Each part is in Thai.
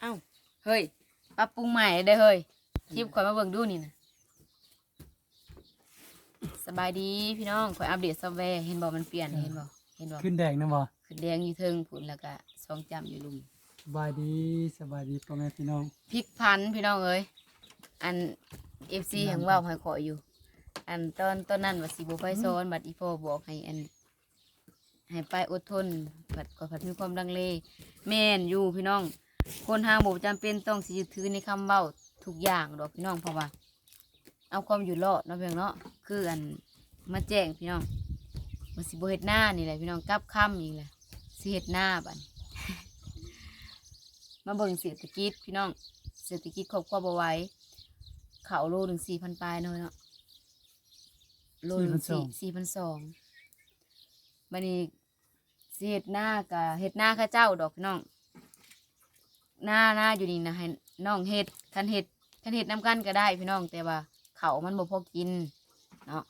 เอ้า เฮ้ย ปรับปรุงใหม่เด้อเฮ้ยคลิปข่อยมาเบิ่งดูนี่นะสบายดีพี่น้องข่อยอัปเดตซอฟต์แวร์เห็นบ่มันเปลี่ยนเห็นบ่เห็นบ่ขึ้นแดงนะบ่ขึ้นแดงอยู่เทิงผุนแล้วก็สองจำอยู่ลุมสบายดีสบายดีพ่อแม่พี่น้องพริกพันธุ์พี่น้องเอ้ยอันเอฟซีแห่งว่าวให้ขออยู่ อันตอนตอนนั้นว่าสิบ่ไปซ้อนบัดอีพ่อบอกให้อันให้ไปอดทนผัดก็ผัดมีความดังเลแม่นอยู่พี่น้อง คนหางบ่จำเป็นต้องสิถือในคำเว้าทุกอย่างดอกพี่น้องเพราะว่า เอาความอยู่รอดเนาะเพียงเนาะคืออันมาแจ้งพี่น้องว่าสิบเฮ็ดหน้านี่แหละพี่น้องกลับคำอีกแหละสิเฮ็ดหน้าบัดมาเบิ่งเศรษฐกิจพี่น้องเศรษฐกิจครอบครัวบไหว้เขาโลหนึ่งสี่พันปลายเนาะเนาะโลหนึ่งสี่สี่พันสองบันนี้สิเฮ็ดหน้ากับเฮ็ดหน้าข้าเจ้าดอกพี่น้อง หน้าหน้าอยู่นี่นะให้น้องเฮ็ดคันเฮ็ดคันเฮ็ดน้ำกันก็ได้พี่น้องแต่ว่าเขามันบ่พอกินเนาะ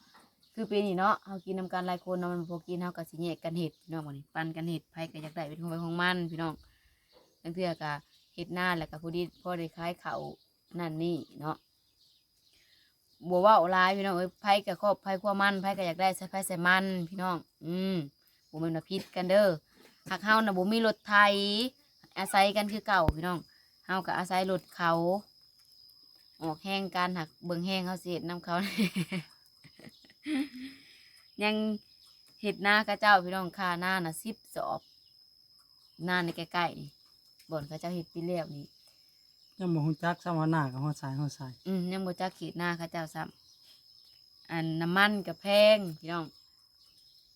คือปีนี้เนาะเฮากินน้ำกันหลายคนเนาะมันบ่พอกินเฮาก็สิแยกกันเฮ็ดพี่น้องบัดนี้ปั่นกันเฮ็ดไผก็อยากได้เป็นของไปของมันพี่น้องตั้งเทื่อก็เฮ็ดหน้าแล้วก็ผู้ดีพอได้ขายเขานั่นนี่เนาะบ่เว้าหลายพี่น้องเอ้ยไผก็ครอบไผความมันไผก็อยากได้ใส่ไผใส่มันพี่น้อง อืมบ่แม่นว่าผิดกันเด้อหากเฮานะบ่มีรถไถ อาศัยกันคือเก่าพี่น้องเฮาก็อาศัยรถเขา ออกแห้งการหักเบิ่งแห้งเขาสิเฮ็ดน้ำเขา ยังเห็ดหน้ากระเจ้าพี่น้องค่าหน้าน่ะสิบสอบหน้าในใกล้ๆนี่บ่อนเขาเจ้าเห็ดปีแล้วนี่ยังบ่ฮู้จักซ้ำว่าหน้ากับฮอดสายฮอดสายอืมยังบ่จักขีดหน้าเขาเจ้าซ้ำอันน้ำมันกับแพงพี่น้อง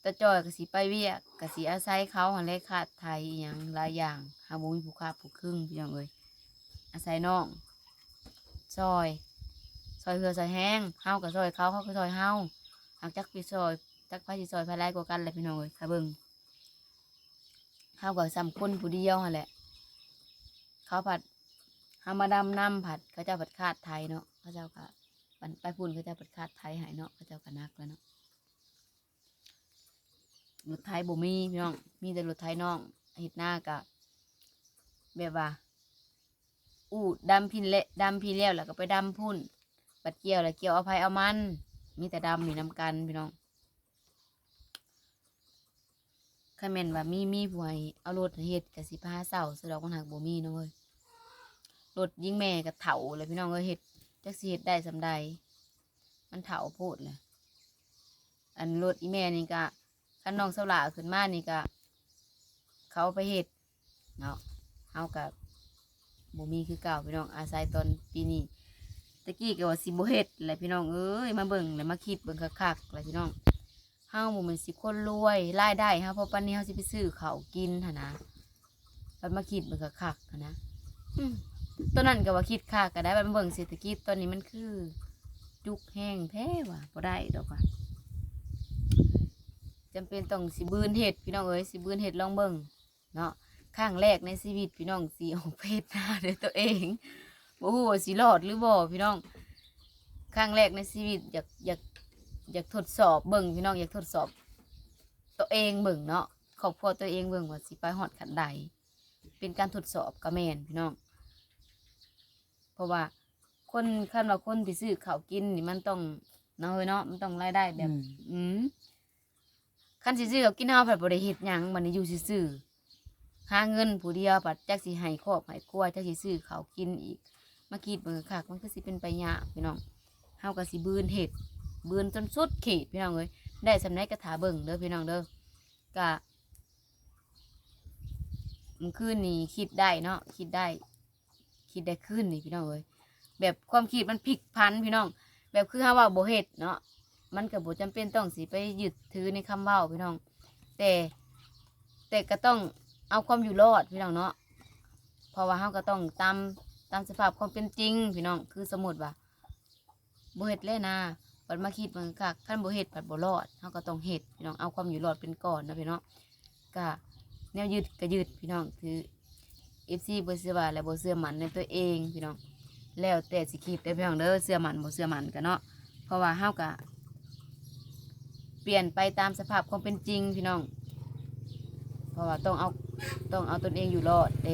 ตะจอยก็สิไปเวียกก็สิอาศัยเขาหันเลยขาดไทยอหย่างหลายอย่างหาบ่มีผู้ค้าผู้ครึ่งพี่น้องเอ้ยอาศัยน้องซอยซอยเหือซอยแห้งเฮากับซอยเขาเขาก็ซอยเฮาหากจักไปซอยจักไปสิซอยภายไรกว่ากันแหละพี่น้องเอ้ยค่ะเบิ่งเฮากับซ้ำคนผู้เดียวหั่นแหละ เขาผัดเฮามาดำน้ำผัดเขาเจ้าผัดคาดไทยเนาะเขาเจ้าก็ปันไปพุ่นเขาเจ้าผัดคาดไทยหายเนาะเขาเจ้าก็นักแล้วเนาะ รถไทยบ่มีพี่น้อง มีแต่รถไทยน้องเฮ็ดหน้าก็แบบว่า อู้ดำพินเละดำพีแล้วแล้วก็ไปดำพุ่นปัดเกี่ยวแล้วเกี่ยวเอาภัยเอามัน มีแต่ดำมีน้ำกันพี่น้องคันแม่นว่ามีมีผู้ให้เอารถให้เฮ็ดกับสิพาเศร้าสะดอกมันหักบ่มีเนาะเว้ยรถยิงแม่กับเถาเลยพี่น้องเอ้ยเฮ็ดจักสิเฮ็ดได้สำใดมันเถาโพดเลยอันรถอีแม่นี่ก็ คันน้องเสลาขึ้นมานี่ก็เขาไปเฮ็ดเนาะเฮากับบ่มีคือเก่าพี่น้องอาศัยตอนปีนี้ตะกี้ก็ว่าสิบ่เฮ็ดแหละพี่น้องเอ้ยมาเบิ่งแล้วมาคิดเบิ่งคักๆแหละพี่น้องเฮาบ่ม่นสิคนรวยรายได้เฮาเพราะปันนี้เฮาสิไปซื้อข้าวกินหั่นนะบัดมาคิดเบิ่งคักๆหั่นนะตอนนั้นก็ว่าคิดคักก็ได้บัดมาเบิ่งเศรษฐกิจตอนนี้มันคือ จุกแห้งแท้ว่ะบ่ได้ดอกว่ะ จำเป็นต้องสิบืนเฮ็ดพี่น้องเอ้ยสิบืนเฮ็ดลองเบิ่งเนาะครั้งแรกในชีวิตพี่น้องสิออกเพศหน้าด้วยตัวเองบ่ฮู้ว่าสิรอดหรือบ่พี่น้องครั้งแรกในชีวิตอยากอยากอยากทดสอบเบิ่งพี่น้องอยากทดสอบ ตัวเองเบิ่งเนาะครอบครัวตัวเองเบิ่งว่าสิไปฮอดขันใดเป็นการทดสอบกระแมนพี่น้อง เพราะว่าคนคันว่าคนที่ซื้อข้าวกินนี่มันต้องเนาะเฮ้ยเนาะมันต้องรายได้แบบ อืมอืม คันสิซื้อกับกินเฮาผัดบ่ได้เฮ็ดหยังมันนี่อยู่ซื่อๆหาเงินผู้เดียวผัดจักสิให้ครอบให้ครัวจักสิซื้อเขาวกินอีก มาคิดเบิ่งคักมันก็สิเป็นไปยากพี่น้องเฮาก็สิบืนเฮ็ดบืนจนสุดขีดพี่น้องเอ้ยได้สำาไดก็ถาเบิ่งเด้อพี่น้องเด้อกะมันคืนนี้คิดได้เนาะคิดได้ คิดได้คืนนี่พี่น้องเอ้ยแบบความคิดมันพลิกพันพี่น้อง แบบคือเฮาว่าบ่เฮ็ดเนาะ มันก็บ่จำเป็นต้องสิไปยึดถือในคำเว้าพี่น้อง แต่ แต่ก็ต้องเอาความอยู่รอดพี่น้องเนาะเพราะว่าเฮาก็ต้องตามตามสภาพความเป็นจริงพี่น้องคือสมมุติว่าบ่เฮ็ดเลยนะปัดมาคิดเบิ่งคักคันบ่เฮ็ดปัดบ่รอดเฮาก็ต้องเฮ็ดพี่น้องเอาความอยู่รอดเป็นก่อนนะพี่น้องก็แนวยืดก็ยืดพี่น้องคือ FC บ่เชื่อว่าและบ่เชื่อมันในตัวเองพี่น้องแล้วแต่สิคิดได้อพี่น้องเด้อเชื่อมันบ่เชื่อมันกันเนาะเพราะว่าเฮาก็ เปลี่ยนไปตามสภาพความเป็นจริงพี่น้อง เพราะว่าต้องเอาต้องเอาตนเองอยู่รอดเด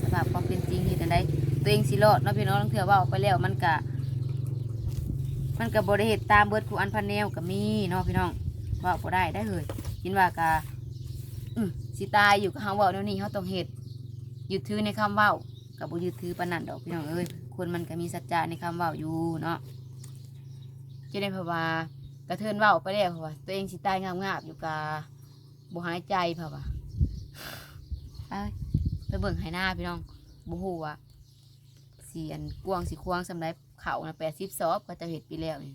สภาพความเป็นจริงเห็นจังไดตัวเองสิรอดเนาะพี่น้องลางเถื่อว่าออกไปแล้วมันกะมันกับบริเหตุตามเบิดผู้อันพันแนวกับมีเนาะพี่น้องว่าบ่ได้ได้เลยยินว่ากะสิตายอยู่กับเฮาเว้าแนวนี้เฮาต้องเฮ็ดยึดถือในคำเว้ากับบ่ยึดถือปานนั้นดอกพี่น้องเอ้ยคนมันก็มีสัจจะในคำเว้าอยู่เนาะจะได้เพราะว่า ระเทินเว้าไปแล้วเพราะว่าตัวเองสิตายงามๆอยู่กะบ่หายใจเพราะว่าไปไปเบิ่งให้หน้าพี่น้องบ่ฮู้ว่าสิอันกวางสิควางสำหรับเขานะ80ซอบก็จะเฮ็ดไปแล้วนี่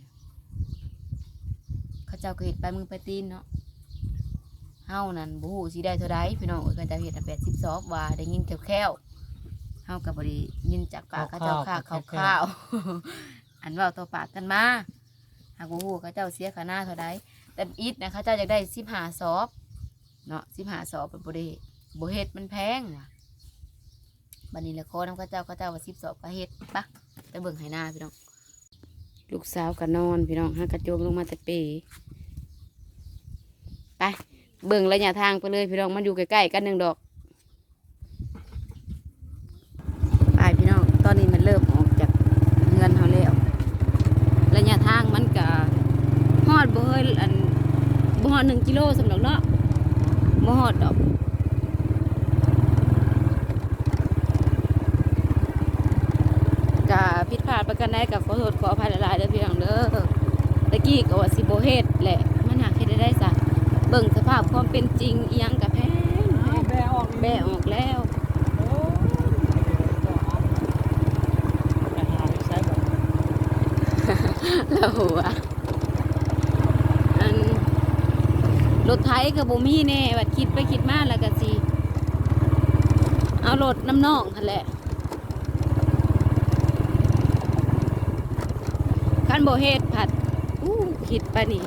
เขาเจ้าก็เห็ดไปมือไปตีนเนาะเฮานั่นบ่ฮู้สิได้เท่าใดพี่น้องเอ้ยเขาเจ้าเฮ็ดน่ะ80ซอบว่าได้ยินแค่วๆเฮาก็บ่ได้ยินจากปากเขาเจ้าค่าคร่าวๆอันเว้าต่อปากกันมา หากบ่ฮู้เขาเจ้าเสียค่าหน้าเท่าใดแต่อีทนะเขาเจ้าอยากได้15ซอบเนาะ15ซอบเป็นบ่ได้บ่เฮ็ดมันแพงว่ะบัดนี้แหละขอนำเขาเจ้าเขาเจ้าว่า10ซอบก็เฮ็ดปะไปเบิ่งให้หน้าพี่น้อง ลูกสาวก็นอนพี่น้องห้ากระโจมลงมาแต่เปไปเบิ่งระยะทางไปเลยพี่น้องมันอยู่ใกล้ๆกันหนึ่งดอกไปพี่น้องตอนนี้มันเริ่มออกจากเงินเขาแล้วระยะทางมันก็ฮอดบ่เฮ้ยอันบ่ฮอดหนึ่งกิโลสำหรับเนาะบ่ฮอดดอก กะผิดพลาดประกันได้กับขอโทษขออภัยหลายๆเด้อพี่น้องเด้อตะกี้ก็ว่าสิบเฮ็ดแหละมันหักเฮ็ดได้ได้ซะเบิ่งสภาพความเป็นจริงอียังกะแพงแบะออกแบะออกแล้วโอ้ยไปหาไปใช้บ่แล้วหัวอันรถไถก็บ่มีแน่ว่าคิดไปคิดมาแล้วก็สิเอารถน้ำนองหั่นแหละ คันบ่เฮดผัดอู้คิดไปนี่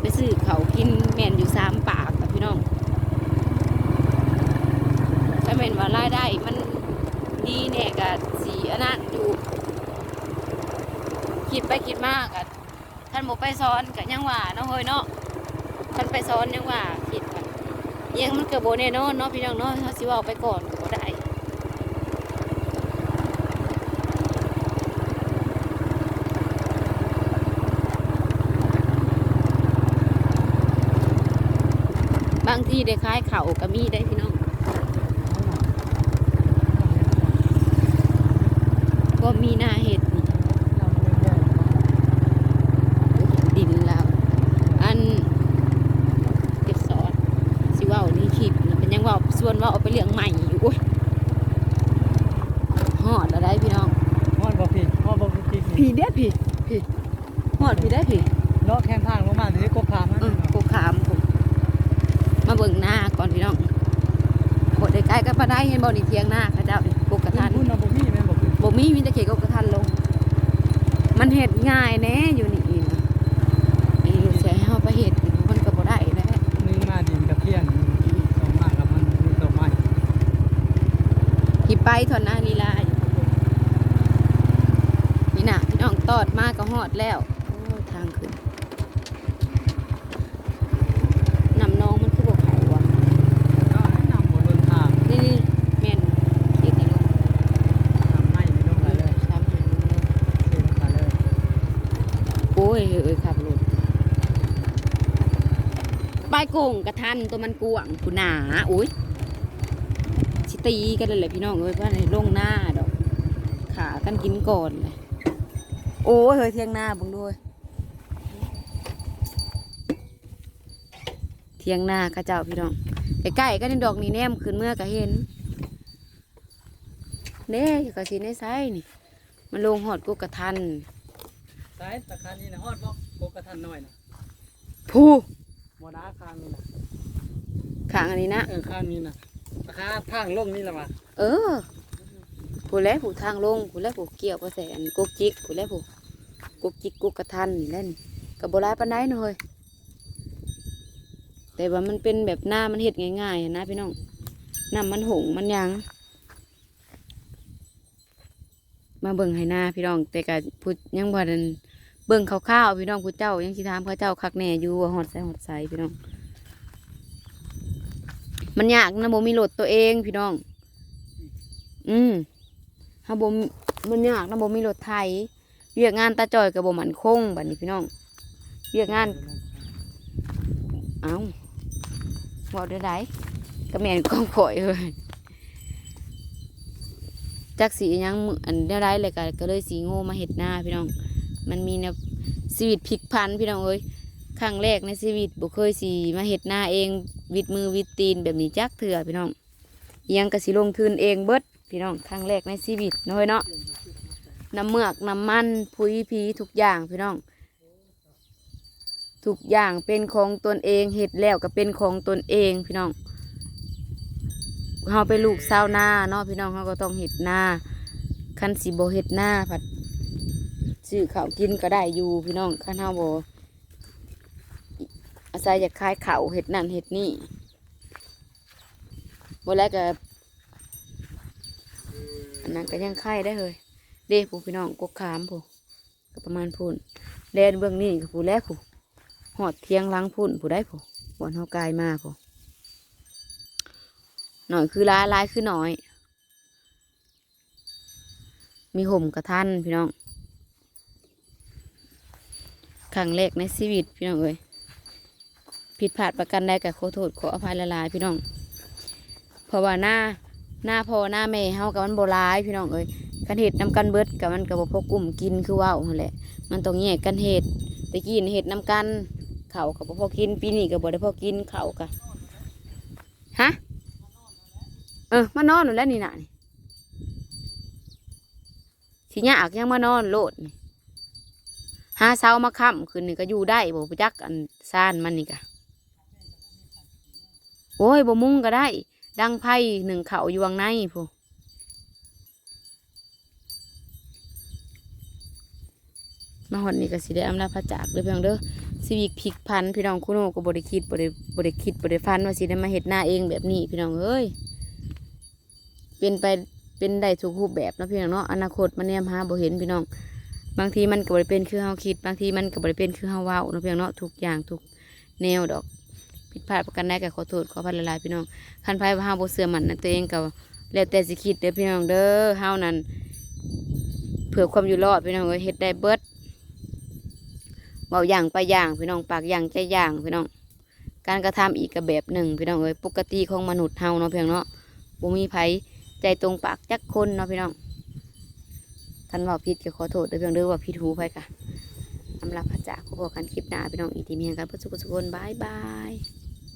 ไปซื้อเขากินแม่นอยู่สามปากกับพี่น้องถ้าแม่นว่ารายได้มันดีแน่ก็สีอันนั้นอยู่คิดไปคิดมากอะท่านหมไปซ้อนกับยังว่าเนาะเฮ้ยเนาะท่านไปซ้อนยังว่าคิดว่ายังมันเกิดโบแน่นอนเนาะพี่น้องเนาะเขาสิเว่าไปก่อนก็ได้ บางทีได้คล้ายเขาก็มีได้พี่น้องก็มีหน้าเห็ดนี่ดินแล้ว อันเก็บสอนสิเว่านี่คลิปนี่เป็นยังเว่าส่วนเว่าเอาไปเลี้ยงใหม่อยู่โอ้ยหอดอะไรพี่น้องฮอดบ่พี่ฮอดบ่พี่ผีเด้อผีผีหอดผีได้อผีเลาะแคมทางลงมาที่กบพามันอืมกูขามกู มาเบิ่งหน้าก่อนพี่น้องบดได้ใกล้ก็มาได้เห็นบ่นี่เทียงหน้าเขาเจ้านี่ปกกระทันพุ่นเอาบ่มีแม่นบ่พี่บ่มีมีแต่เขตกกระทันลง มันเห็ดง่ายแน่อยู่นี่นะอีลูกแสให้เฮาไปเห็ดนี่มันก็บ่ได้แหล้วนึงมาดินกับเพียงสองมากกับมันมีดอกไม้ที่ไปถอนหน้าลีลาอยู่นี่น่ะพี่น้องตอดมากก็หอดแล้วโอ้ยทางขึ้นนำน้องมันคือบอกเขาว่ะ ก็ให้นำบ่ลนทาง นี่นี่แม่นคิดนี่ลูก ทำไม้ไม่ลงไปเลย ทำให้ลูก เต็มไปเลย โอ้ยเอ้ยขับรถ ปลายโก่งกระทันตัวมันกวางกูหนาโอ้ยชิตีกันเลยแหละพี่น้องเอ้ยว่าในลงหน้าดอก ขากันกินก่อนเลยโอ้ยเฮ้ยเที่ยงหน้าเบังด้วย เที่ยงหน้าข้าเจ้าพี่น้องใกล้ๆก็ในดอกนี่แนมขึ้นเมื่อก็เห็นเด้ก็สิในไซนี่ มันลงหอดกูกระทันสายตะคานี่นะฮอดบ่กบกระทันน้อยนะผู้ บ่ดาคางนี่นะขางอันนี้นะ เออคางนี่นะตะคาทางลงนี่ล่ะว่ะเออ ผู้แล้วผู้ทางลง ผู้แล้วผู้เกี่ยวกับแสนกุกจิก ผู้แล้วผู้กุกจิกกุกกระทันนี่แหละนี่กับโบราณปานใดเนาะเฮ้ยแต่ว่ามันเป็นแบบหน้ามันเห็ดง่ายๆอะนะพี่น้องน้ำมันหงมันหยังมาเบิ่งให้หน้าพี่น้องแต่ก็พูดยังบ่ทัน เบิ่งคร่าวๆพี่น้องผู้เจ้า ยังสิถามเขาเจ้าคักแน่อยู่ว่าฮอดใส่ฮอดใส่พี่น้อง มันยากนะบ่มีรถตัวเองพี่น้อง อืมฮาบ่มันยากนะบ่มีรถไถเวียกงานตาจอยก็บ่มันคงแบัดนี้พี่น้องเวียกงาน เอ้าบอกได้ไดก็แมนกองข่อยเลยจักสียังอันได้ไรเลยก็ก็เลยสีโง่มาเห็ดหน้าพี่น้อง มันมีนวชีวิตพลิกพันพี่น้องเอ้ยครั้งแรกในชีวิตบ่เคยสีมาเห็ดหน้าเองวิดมือวิดตีนแบบนี้จักเถื่อพี่น้องอิหยังก็สิลงทุนเองเบิดพี่น้องครั้งแรกในชีวิตน้อยเนาะน้ำเมือกน้ำมันพุยพีทุกอย่างพี่น้อง ทุกอย่างเป็นของตนเองเห็ดแล้วก็เป็นของตนเองพี่น้องเฮาเป็นลูกชาวนาเนาะพี่น้องเฮาก็ต้องเห็ดหน้าคันสิบ่เห็ดหน้าผัด ซื้อข้าวกินก็ได้อยู่พี่น้องคันเฮาบ่อาศัยอยากขายข้าวเห็ดนั่นเห็ดนี่บ่แล้วก็อันนั้นก็ยังไข่ได้เลยเด้ผู้พี่น้องกกขามผู้ก็ประมาณพูนแดนเบื้องนี้ก็ผู้แลผู้หอดเทียงล้างพุ่นผู้ได้ผู้บอนเฮากายมาผู้หน่อยคือรายรายคือหน่อย มีห่มกระทันพี่น้อง ครั้งแรกในชีวิตพี่น้องเอ้ยผิดพลาดประกันใดกับขอโทษขออภัยละลายพี่น้อง เพราะว่าหน้าหน้าพ่อหน้าแม่เฮากับมันโบร้ายพี่น้องเอ้ยกันเหตุนำกันเบิดกับมันกับพวกกลุ่มกินคือว่าวนั่นแหละ มันต้องแยกกันเหตุตะกี้นี่เหตุนำกันเข่ากับพ่อกินปีนี้กับบ่ได้พ่อกินเข่าวกะฮะเออมานอนอยู่แล้วนี่น่ะนี่สิยากยังมานอนโลดนี่ หาเช้ามาค่ำคืนนี่ก็อยู่ได้บ่ไปจักอันซ่านมันนี่กะโอ้ยบ่มุงก็ได้ ดังไพ่หนึ่งเขาอยู่วางในพูมาหอดนี่ก็สิได้อำลาพระจากเด้อเพียงเด้อชีวิตพลิกพันพี่น้องคุณโอก็บริคิดบริบริคิดบริฟันว่าสิได้มาเห็ดหน้าเองแบบนี้พี่น้องเอ้ยเป็นไปเป็นได้ทุกรูปแบบนะพี่น้องเนาะอนาคตมันเนี่ยหาบ่เห็นพี่น้อง บางทีมันก็บริเป็นคือเฮาคิด บางทีมันก็บริเป็นคือเฮาเว้าเนาะพี่น้องเนาะทุกอย่างทุกแนวดอก ผิดพลาดประกันได้ก็ขอโทษขอพันละลายพี่น้องคันไพ่ว่าเฮาบ่เสื่อมันนะตัวเองก็แล้วแต่สิคิดเด้อพี่น้องเด้อเฮานั้นเพื่อความอยู่รอดพี่น้องเอ้ยเฮ็ดได้เบิดเบาอย่างไปอย่างพี่น้องปากอย่างใจอย่างพี่น้อง การกระทำอีกกับแบบหนึ่งพี่น้องเอ้ยปกติของมนุษย์เฮาเนาะเพียงเนาะบ่มีไผใจตรงปากจักคนเนาะพี่น้อง ท่านว่าผิดก็ขอโทษด้อเพียงเด้อว่าผิดหูไปค่ะสำหรับพระจาขอบอกกันคลิปหน้าพี่น้องอีทีเมียกันเพื่อสุขสุขคนบายบาย